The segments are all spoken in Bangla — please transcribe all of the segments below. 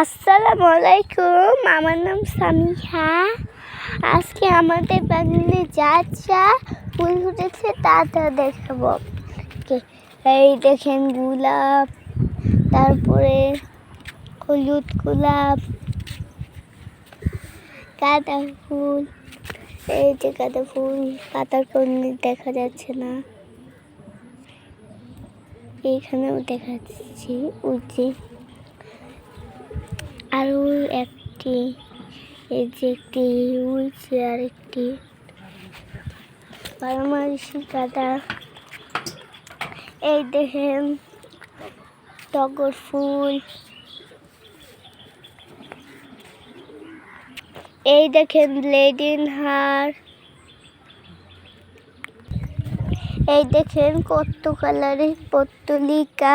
আসসালামু আলাইকুম, আমার নাম সামিহা। আজকে আমাদের বাগানে যা যা ফুল ফুটেছে তা তা দেখাবো। এই দেখেন গোলাপ, তারপরে হলুদ গোলাপ, গাঁদা ফুল, এই যে গাঁদা ফুল, পাতার কন্যা দেখা যাচ্ছে না। এইখানেও দেখা যাচ্ছে, ওই যে আরও একটি, এই যে একটি উড়ছে চেয়ার একটি বারোমাসি গাদা। এই দেখেন টগর ফুল। এই দেখেন লেডিন হার। এই দেখেন কত কালারের পত্তলিকা।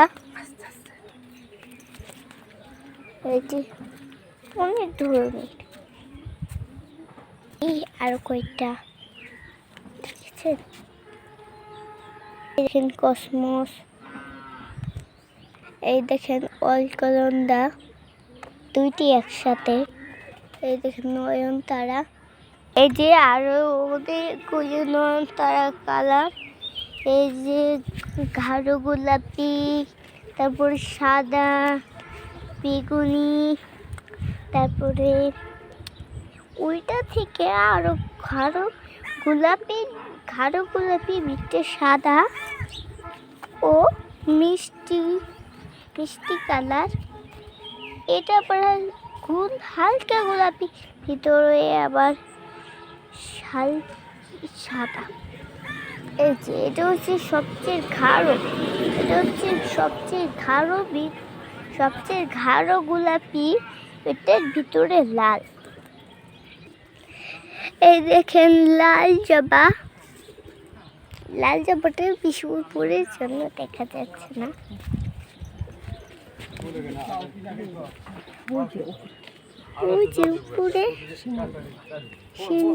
যে অনেক ধরনের এই আরও কয়েকটা দেখেছেন? দেখেন কসমস। এই দেখেন অলকলন্দা দুইটি একসাথে। এই দেখেন নয়নতারা। এই যে আরও ওদের গুলি নয়নতারা কালার। এই যে গাঢ় গোলাপি, তারপর সাদা, বেগুনি। তারপরে ওইটা থেকে আরও গাঢ় গোলাপি গাঢ় গোলাপি, মিটে সাদা ও মিষ্টি মিষ্টি কালার। এটা আবার গুল হালকা গোলাপি, ভিতরে আবার শাল, সাদা। এই যে, এটা হচ্ছে সবচেয়ে গাঢ় এটা হচ্ছে সবচেয়ে বি- সবচেয়ে গাঢ় গোলাপি। এটার ভিতরে লাল। এই দেখেন লাল জবা। লাল জবাটা বেশি উপরের জন্য দেখা যাচ্ছে না।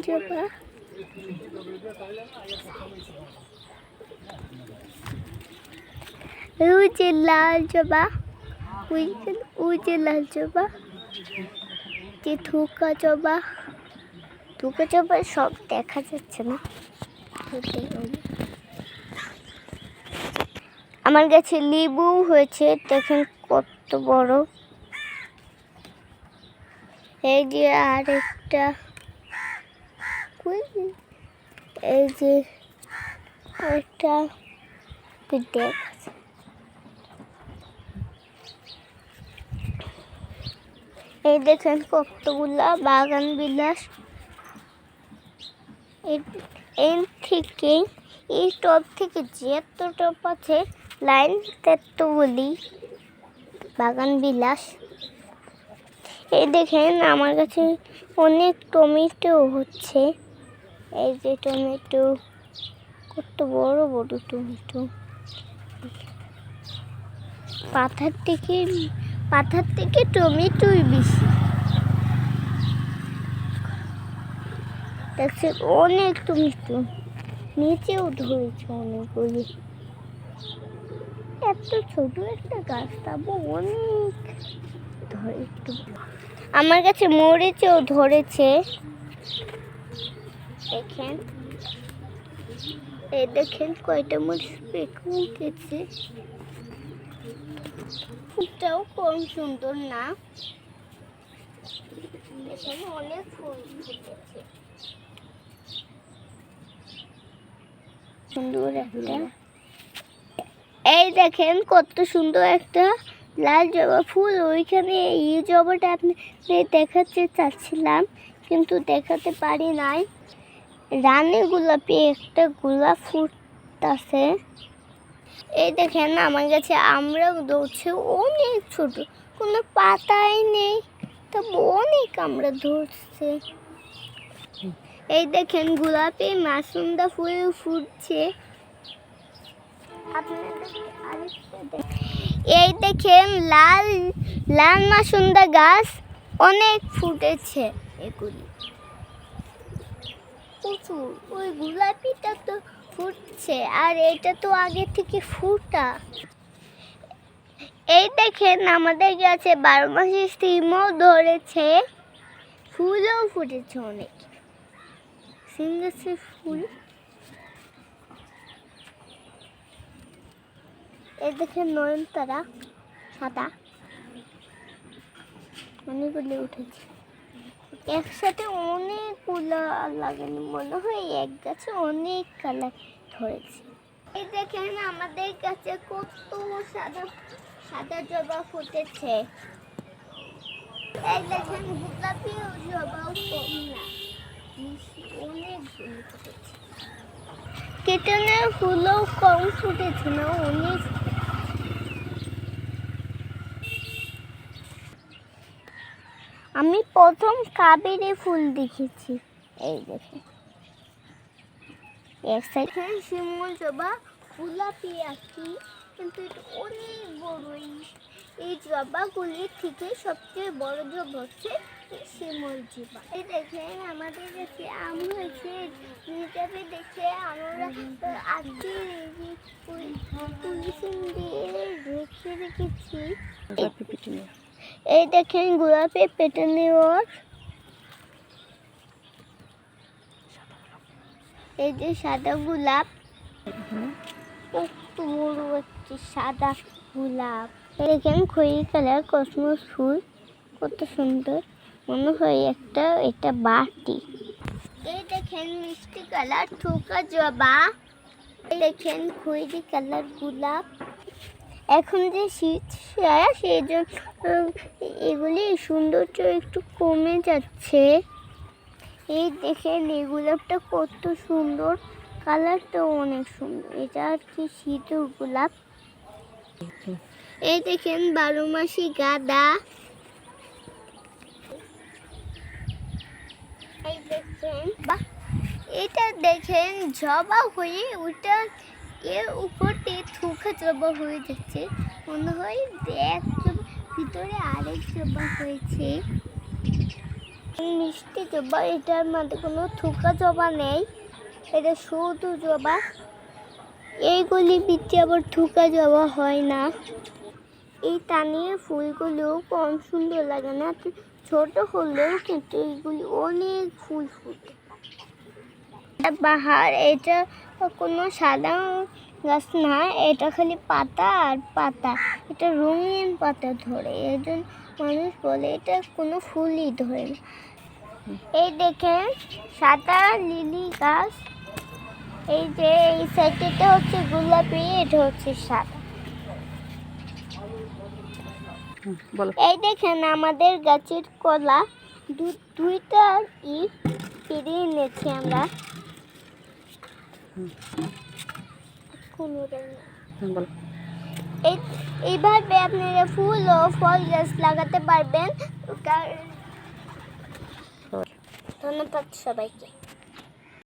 জবা। ওই যে লাল জবা। ওই যে লাল জবা। যে থুকা জবা থুকা জবা সব দেখা যাচ্ছে না। আমার কাছে লেবু হয়েছে, দেখেন কত বড়। এই যে আরেকটা। কই? এই যে একটা দেখ। এই দেখেন কতগুলা বাগান বিলাস। এর- থেকে, এই টপ থেকে যত টপ আছে, লাইন ততগুলি বাগান বিলাস। এই দেখেন আমার কাছে অনেক টমেটো হচ্ছে। এই যে টমেটো, কত বড় বড় টমেটো। পাথার থেকে পাথার থেকে টমেটোই বেশি। দেখছি অনেক টমেটো। নিচেও ধরেছে অনেকগুলি। এত ছোট একটা গাছ তাবো অনেক ধরে একটু আমার কাছে মরিচেও ধরেছে। দেখেন। এই দেখেন কয়টা মরিচ পেকে উঠেছে। ফুলটাও কম সুন্দর না। এখানে অনেক ফুল ফুটেছে। সুন্দর একটা। এই দেখেন কত সুন্দর একটা লাল জবা ফুল। ওইখানে এই জবাটা আপনি দেখাতে চাচ্ছিলাম কিন্তু দেখাতে পারি নাই। রানী গোলাপি একটা গোলাপ ফুটতাছে। এই দেখেন আমার কাছে আমরা ধরছে, অনেক ছোট, কোনো পাতাই নেই, তবু অনেক আমরা ধরছে। এই দেখেন গোলাপি মাসুন্দা ফুল ফুটছে। এই দেখেন লাল লাল মাসুন্দা গাছ অনেক ফুটেছে এগুলি। প্রচুর, ওই গোলাপিটা তো ফুটছে, আর এটা তো আগে থেকে ফুটা। এই দেখেন, আমাদের গাছে বারো মাসের সিমও ধরেছে। ফুলও ফুটেছে অনেক। সিম ফুল। এই দেখেন নয়নতারা, সাদা। অনেকগুলো উঠেছে। একসাথে অনেকগুলো লাগানো, মনে হয় এক গাছে অনেক কালার ধরেছে। এই দেখেন আমাদের কাছে কত সাদা সাদা জবা ফুটেছে। এই দেখেন না অনেকগুলো ফুটেছে। ফুলও কম ফুটেছে না, অনেক আমি প্রথম কাবেরি ফুল দেখেছি। এই দেখে এক সাইডে শিমুল জবা গোলাপি আঁকি কিন্তু এটা অনেক বড় এই- জবাগুলির থেকে সবচেয়ে বড় জবা হচ্ছে এই শিমুল জবা। এই দেখেন আমাদের কাছে আম হয়েছে নিজাবে দেখে আমরা আজকে পুলিশিং দিয়ে রেখে রেখেছি। এই দেখেন গোলাপি পেটানি ওর এই যে সাদা গোলাপ। বড় একটি সাদা গোলাপ। দেখেন খয়রি কালার কসমস ফুল, কত সুন্দর। মনে হয় একটা, এটা বাটি। এই দেখেন মিষ্টি কালার, ঠোকা জবা। এই দেখেন খয়েরি কালার গোলাপ। এখন যে শীত ছায়া, সেই জন্য এগুলি সৌন্দর্য একটু কমে যাচ্ছে। এই দেখেন, এই গোলাপটা কত সুন্দর, কালারটা অনেক সুন্দর। এটা আর কি শীতের গোলাপ। এই দেখেন বারো মাসি গাঁদা। এই দেখেন, বাহ! এটা দেখেন, জবা হয়ে ওটা এর উপর দিয়ে থুকা জবা হয়ে যাচ্ছে। মনে হয় ভিতরে আরেক হয়েছে। মিষ্টি জবা এটার মধ্যে কোনো থুকা জবা নেই। এটা জবা এইগুলি ভিতরে আবার থুকা জবা হয় না। এই টানিয়ে ফুলগুলো কম সুন্দর লাগে না ছোট হলেও কিন্তু এইগুলি অনেক ফুল ফুটে। বাহার এটা কোনো সাদা গাছ না এটা খালি পাতা আর পাতা। এটা রঙিন পাতা ধরে এই জন্য মানুষ বলে এটা কোনো ফুলই ধরে না। এই দেখেন সাদা লিলি গাছ। এই যে এই সাইডটা হচ্ছে গোলাপি এটা হচ্ছে সাদা। এই দেখেন আমাদের গাছের কলা দুইটা ই পেরিয়ে নিয়েছি আমরা। বলো এই এইভাবে আপনারা ফুল ও ফল গাছ লাগাতে পারবেন। কার- ধন্যবাদ সবাইকে।